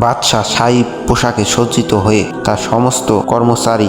বাদশাহ শাহী পোশাকে সজ্জিত হয়ে তার সমস্ত কর্মচারী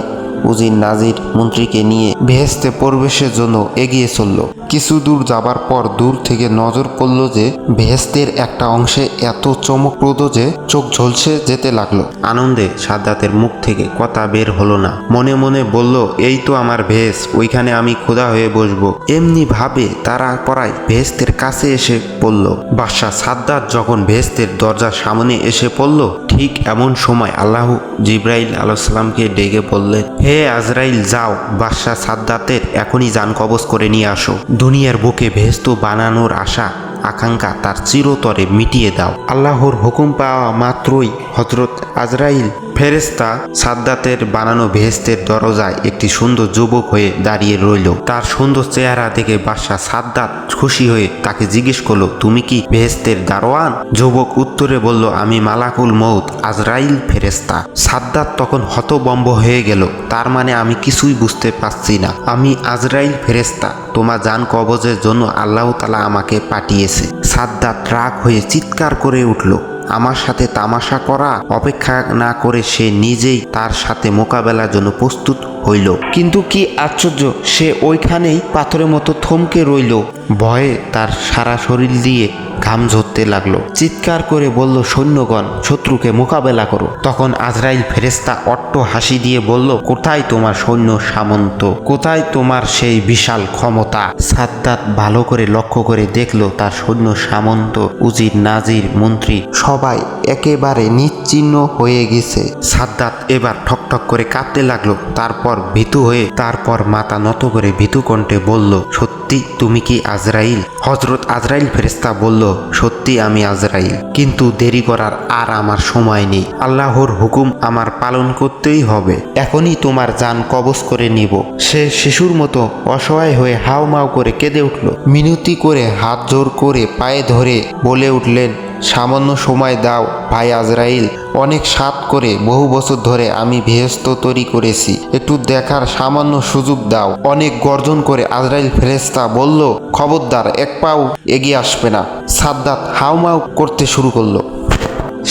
উজির নাজির মন্ত্রীকে নিয়ে বেহেস্তে প্রবেশের জন্য এগিয়ে চলল। কিছু দূর যাবার পর দূর থেকে নজর পড়ল যে বেহেস্তের একটা অংশে এত চমকপ্রদ যে চোখ ঝলসে যেতে লাগল। আনন্দে সাদ্দাতের মুখ থেকে কথা বের হলো না। মনে মনে বলল, এই তো আমার ভেস ওইখানে আমি খোদা হয়ে বসবো। এমনি ভাবে তারা পড়ায় ভেস্তের কাছে এসে পড়ল। বাদশাহ সাদ্দাত যখন ভেস্তের দরজার সামনে এসে পড়ল, ঠিক এমন সময় আল্লাহ জিব্রাইল আলাইসাল্লামকে ডেকে বললেন, হে আজরাইল, যাও, বাদশাহ সাদ্দাতের এখনই যান কবজ করে নিয়ে আসো। দুনিয়ার বুকে ভেস্ত বানানোর আশা, আকাঙ্ক্ষা তার চিরতরে মিটিয়ে দাও। আল্লাহর হুকুম পাওয়া মাত্রই হজরত আজরাইল ফেরেস্তা সাদ্দাতের বানানো ভেস্তের দরজায় একটি সুন্দর যুবক হয়ে দাঁড়িয়ে রইল। তার সুন্দর চেহারা দেখে বাদশাহ সাদ্দাত খুশি হয়ে তাকে জিজ্ঞেস করল, তুমি কি ভেস্তের দারোয়ান? যুবক উত্তরে বলল, আমি মালাকুল মৌত আজরাইল ফেরেস্তা সাদ্দাত তখন হতবম্ব হয়ে গেল, তার মানে আমি কিছুই বুঝতে পারছি না। আমি আজরাইল ফেরেস্তা তোমার যান কবজের জন্য আল্লাহ তালা আমাকে পাঠিয়েছে। সাদ্দাত রাগ হয়ে চিৎকার করে উঠল আমার সাথে তামাশা করা, অপেক্ষা না করে সে নিজেই তার সাথে মোকাবেলার জন্য প্রস্তুত হইল। কিন্তু কি আশ্চর্য, সে ওইখানেই পাথরের মতো থমকে রইল। ভয়ে তার সারা শরীর দিয়ে ঘাম ঝরতে লাগল। চিৎকার করে বলল, সৈন্যগণ, শত্রুকে মোকাবেলা করো। তখন আজরাইল ফেরেস্তা অট্ট হাসি দিয়ে বলল, কোথায় তোমার সৈন্য সামন্ত? কোথায় তোমার সেই বিশাল ক্ষমতা? সাদ্দাত ভালো করে লক্ষ্য করে দেখল, তার সৈন্য সামন্ত, উজির, নাজির, মন্ত্রী সবাই একেবারে নিশ্চিহ্ন হয়ে গেছে। সাদ্দাত এবার ঠকঠক করে কাঁপতে লাগল, তারপর ভীতু হয়ে, তারপর মাথা নত করে ভীতু কণ্ঠে বলল, সত্যি, তুমি কি আজরাইল? হজরত আজরাইল ফেরেস্তা বলল সত্যি আমি আজরাইল, কিন্তু দেরি করার আর আমার সময় নেই। আল্লাহর হুকুম আমার পালন করতেই হবে। এখনই তোমার যান কবজ করে নিব। সে শিশুর মতো অসহায় হয়ে হাও মাও করে কেঁদে উঠল। মিনতি করে হাত জোর করে পায়ে ধরে বলে উঠলেন সামান্য সময় দাও, ভাই আজরাইল। অনেক সাত করে বহু বছর ধরে আমি ভেস্ত তৈরি করেছি। একটু দেখার সামান্য সুযোগ দাও। অনেক গর্জন করে আজরাইল ফেরেস্তা বলল, খবরদার, এক পাও এগিয়ে আসবে না। সাদ্দাত হাউমাউ করতে শুরু করল।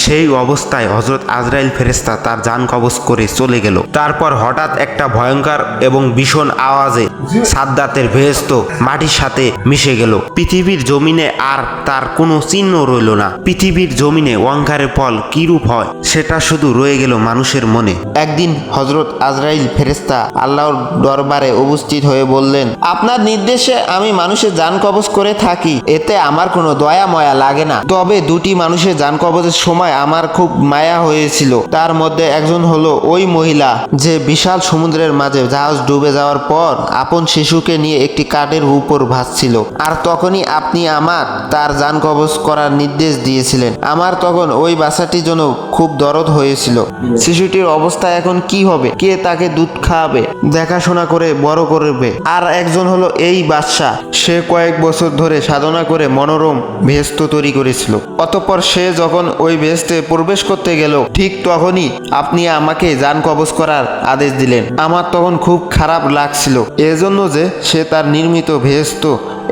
সেই অবস্থায় হজরত আজরাইল ফেরেস্তা তার যান কবজ করে চলে গেল। তারপর হঠাৎ একটা ভয়ঙ্কর এবং ভীষণ আওয়াজে সাদ্দাতের ভেস্ত মাটির সাথে মিশে গেল। পৃথিবীর জমিনে আর তার কোনো চিহ্ন রইল না। পৃথিবীর জমিনে অঙ্কারের ফল কিরূপ হয়, সেটা শুধু রয়ে গেল মানুষের মনে। একদিন হজরত আজরাইল ফেরেস্তা আল্লাহর দরবারে উপস্থিত হয়ে বললেন, আপনার নির্দেশে আমি মানুষের যান কবজ করে থাকি, এতে আমার কোনো দয়া ময়া লাগে না। তবে দুটি মানুষের যান কবজের সময় আমার খুব মায়া হয়েছিল। তার মধ্যে একজন হলো ওই মহিলা যে বিশাল সমুদ্রের মাঝে জাহাজ ডুবে যাওয়ার পর আপন শিশুকে নিয়ে একটি কাঠের উপর ভাসছিল। আর তখনই আপনি আমার তার যান কবজ করার নির্দেশ দিয়েছিলেন। আমার তখন ওই বাচ্চাটির জন্য খুব দরদ হয়েছিল। শিশুটির অবস্থা এখন কি হবে? কে তাকে দুধ খাওয়াবে? দেখাশোনা করে বড় করবে। আর একজন হলো এই বাদশা। সে কয়েক বছর ধরে সাধনা করে মনোরম ভেস্ত তৈরি করেছিল। অতঃপর সে যখন ওই ভেস্তে প্রবেশ করতে গেল। ঠিক তখনই আপনি আমাকে যান কবজ করার আদেশ দিলেন। আমার তখন খুব খারাপ লাগছিল। এজন্য যে সে তার নির্মিত ভেস্ত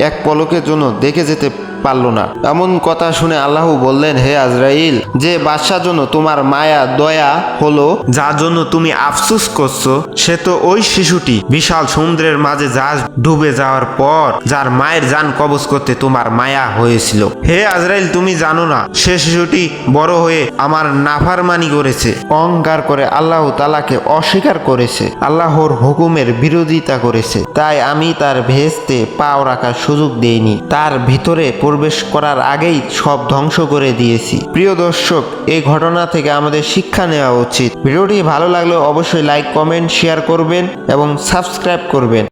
এক পলকের জন্য দেখে যেতে পারল না। এমন কথা শুনে আল্লাহ বললেন, হে আজরাইল, যে বাদশার জন্য তোমার মায়া, দয়া হলো, যার জন্য তুমি আফসুস করছ, সে তো ওই শিশুটি বিশাল সমুদ্রের মাঝে জাহাজ ডুবে যাওয়ার পর যার মায়ের যান কবজ করতে তোমার মায়া হয়েছিল। হে আজরাইল, তুমি জানো না, সে শিশুটি বড় হয়ে আমার নাফারমানি করেছে, অহংকার করে আল্লাহ তালাকে অস্বীকার করেছে, আল্লাহর হুকুমের বিরোধিতা করেছে। তাই আমি তার ভেস্তে পাও রাখার সুযোগ দেইনি, তার ভিতরে প্রবেশ করার আগেই সব ধ্বংস করে দিয়েছি। প্রিয় দর্শক এই ঘটনা থেকে আমাদের শিক্ষা নেওয়া উচিত। ভিডিওটি ভালো লাগলে অবশ্যই লাইক কমেন্ট শেয়ার করবেন এবং সাবস্ক্রাইব করবেন।